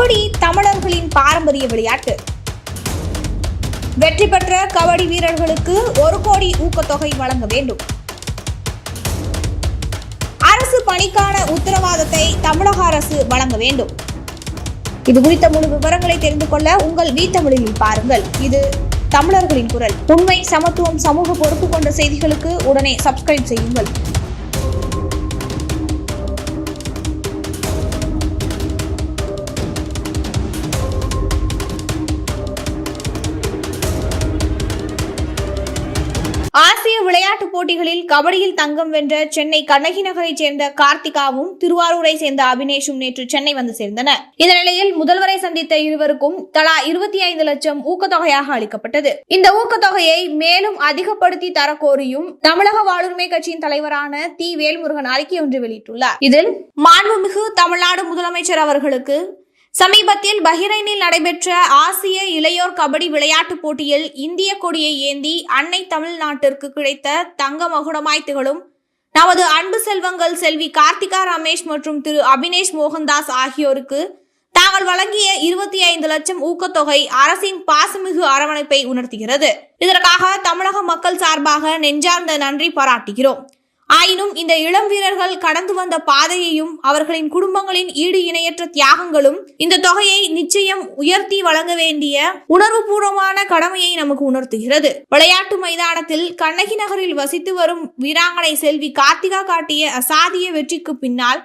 கபடி தமிழர்களின் பாரம்பரிய விளையாட்டு? வெற்றி பெற்ற கபடி வீரர்களுக்கு ஒரு கோடி ஊக்கத்தொகை வழங்க வேண்டும். அரசு பணிக்கான உத்தரவாதத்தை தமிழக அரசு வழங்க வேண்டும். இது குறித்த முழு விவரங்களை தெரிந்து கொள்ள உங்கள் வீட்டமிழில் தமிழில் பாருங்கள். இது தமிழர்களின் குரல். உண்மை சமத்துவம் சமூக பொறுப்பு கொண்ட செய்திகளுக்கு உடனே சப்ஸ்கிரைப் செய்யுங்கள். விளையாட்டுப் போட்டிகளில் கபடியில் தங்கம் வென்ற சென்னை கண்ணகி நகரைச் சேர்ந்த கார்த்திகாவும் திருவாரூரை சேர்ந்த அபினேஷும் நேற்று சென்னை வந்து சேர்ந்தனர். இந்த நிலையில் முதல்வரை சந்தித்த இருவருக்கும் தலா இருபத்தி ஐந்து லட்சம் ஊக்கத்தொகையாக அளிக்கப்பட்டது. இந்த ஊக்கத்தொகையை மேலும் அதிகப்படுத்தி தரக்கோரியும் தமிழக வாழ்வுரிமை கட்சியின் தலைவரான தி. வேல்முருகன் அறிக்கை ஒன்று வெளியிட்டுள்ளார். இதில் மாண்புமிகு தமிழ்நாடு முதலமைச்சர் அவர்களுக்கு சமீபத்தில் பஹ்ரைனில் நடைபெற்ற ஆசிய இளையோர் கபடி விளையாட்டுப் போட்டியில் இந்திய கொடியை ஏந்தி அன்னை தமிழ்நாட்டிற்கு கிடைத்த தங்க மகுடமாய் திகழும் நமது அன்பு செல்வங்கள் செல்வி கார்த்திகா ரமேஷ் மற்றும் திரு அபினேஷ் மோகன்தாஸ் ஆகியோருக்கு தாங்கள் வழங்கிய இருபத்தி ஐந்து லட்சம் ஊக்கத்தொகை அரசின் பாசமிகு அரவணைப்பை உணர்த்துகிறது. இதற்காக தமிழக மக்கள் சார்பாக நெஞ்சார்ந்த நன்றி பாராட்டுகிறோம். ஆயினும் இந்த இளம் வீரர்கள் கடந்து வந்த பாதையையும் அவர்களின் குடும்பங்களின் ஈடு இணையற்ற தியாகங்களும் இந்த தொகையை நிச்சயம் உயர்த்தி வழங்க வேண்டிய உணர்வுபூர்வமான கடமையை நமக்கு உணர்த்துகிறது. விளையாட்டு மைதானத்தில் கண்ணகி நகரில் வசித்து வரும் வீராங்கனை செல்வி கார்த்திகா காட்டிய அசாதிய வெற்றிக்கு பின்னால்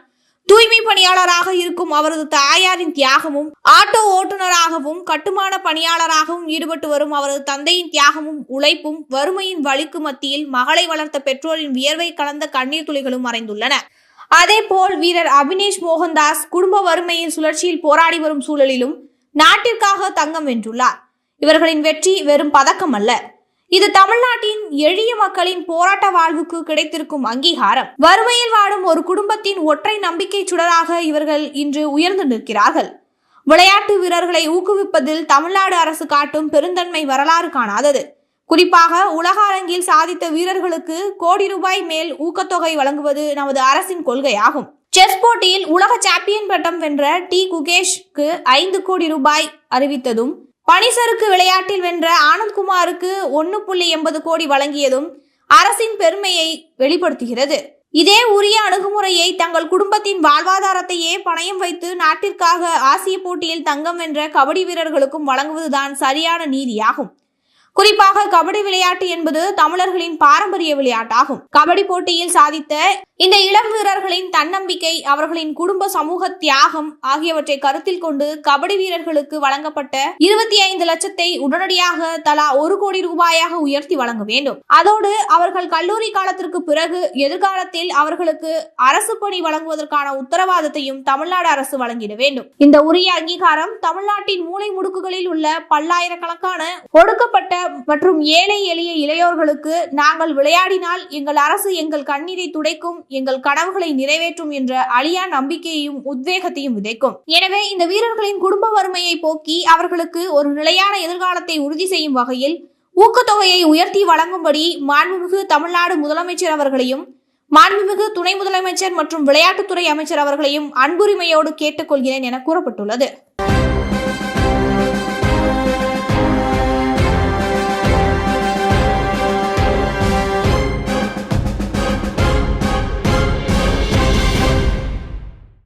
தூய்மை பணியாளராக இருக்கும் அவரது தாயாரின் தியாகமும் ஆட்டோ ஓட்டுநராகவும் கட்டுமான பணியாளராகவும் ஈடுபட்டு வரும் அவரது தந்தையின் தியாகமும் உழைப்பும் வறுமையின் வலிக்கு மத்தியில் மகளை வளர்த்த பெற்றோரின் வியர்வை கலந்த கண்ணீர் துளிகளும் மறைந்துள்ளன. அதேபோல் வீரர் அபினேஷ் மோகன்தாஸ் குடும்ப வறுமையின் சுழற்சியில் போராடி வரும் சூழலிலும் நாட்டிற்காக தங்கம் வென்றுள்ளார். இவர்களின் வெற்றி வெறும் பதக்கம் அல்ல இது தமிழ்நாட்டின் எளிய மக்களின் போராட்ட வாழ்வுக்கு கிடைத்திருக்கும் அங்கீகாரம். வறுமையில் வாடும் ஒரு குடும்பத்தின் ஒற்றை நம்பிக்கை சுடராக இவர்கள் இன்று உயர்ந்து நிற்கிறார்கள். விளையாட்டு வீரர்களை ஊக்குவிப்பதில் தமிழ்நாடு அரசு காட்டும் பெருந்தன்மை வரலாறு காணாதது. குறிப்பாக உலக அரங்கில் சாதித்த வீரர்களுக்கு கோடி ரூபாய் மேல் ஊக்கத்தொகை வழங்குவது நமது அரசின் கொள்கையாகும். செஸ் போட்டியில் உலக சாம்பியன் பட்டம் வென்ற டி குகேஷ்க்கு ஐந்து கோடி ரூபாய் அறிவித்ததும் பனிசறுக்கு விளையாட்டில் வென்ற ஆனந்த்குமாருக்கு ஒன்று புள்ளி எண்பது கோடி வழங்கியதும் அரசின் பெருமையை வெளிப்படுத்துகிறது. இதே உரிய அணுகுமுறையை தங்கள் குடும்பத்தின் வாழ்வாதாரத்தையே பணயம் வைத்து நாட்டிற்காக ஆசிய போட்டியில் தங்கம் வென்ற கபடி வீரர்களுக்கும் வழங்குவதுதான் சரியான நீதியாகும். குறிப்பாக கபடி விளையாட்டு என்பது தமிழர்களின் பாரம்பரிய விளையாட்டாகும். கபடி போட்டியில் சாதித்த இந்த இளம் வீரர்களின் தன்னம்பிக்கை அவர்களின் குடும்ப சமூக தியாகம் ஆகியவற்றை கருத்தில் கொண்டு கபடி வீரர்களுக்கு வழங்கப்பட்ட இருபத்தி ஐந்து லட்சத்தை உடனடியாக தலா ஒரு கோடி ரூபாயாக உயர்த்தி வழங்க வேண்டும். அதோடு அவர்கள் கல்லூரி காலத்திற்கு பிறகு எதிர்காலத்தில் அவர்களுக்கு அரசு பணி வழங்குவதற்கான உத்தரவாதத்தையும் தமிழ்நாடு அரசு வழங்கிட வேண்டும். இந்த உரிய அங்கீகாரம் தமிழ்நாட்டின் மூலை முடுக்குகளில் உள்ள பல்லாயிரக்கணக்கான ஒடுக்கப்பட்ட மற்றும் ஏழை எளிய இளையோர்களுக்கு நாங்கள் விளையாடினால் எங்கள் அரசு எங்கள் கண்ணீரை துடைக்கும் எங்கள் கனவுகளை நிறைவேற்றும் என்ற அழியா நம்பிக்கையையும் உத்வேகத்தையும் விதைக்கும். எனவே இந்த வீரர்களின் குடும்ப வறுமையை போக்கி அவர்களுக்கு ஒரு நிலையான எதிர்காலத்தை உறுதி செய்யும் வகையில் ஊக்கத்தொகையை உயர்த்தி வழங்கும்படி மாண்புமிகு தமிழ்நாடு முதலமைச்சர் அவர்களையும் மாண்புமிகு துணை முதலமைச்சர் மற்றும் விளையாட்டுத்துறை அமைச்சர் அவர்களையும் அன்புரிமையோடு கேட்டுக்கொள்கிறேன் என கூறப்பட்டுள்ளது.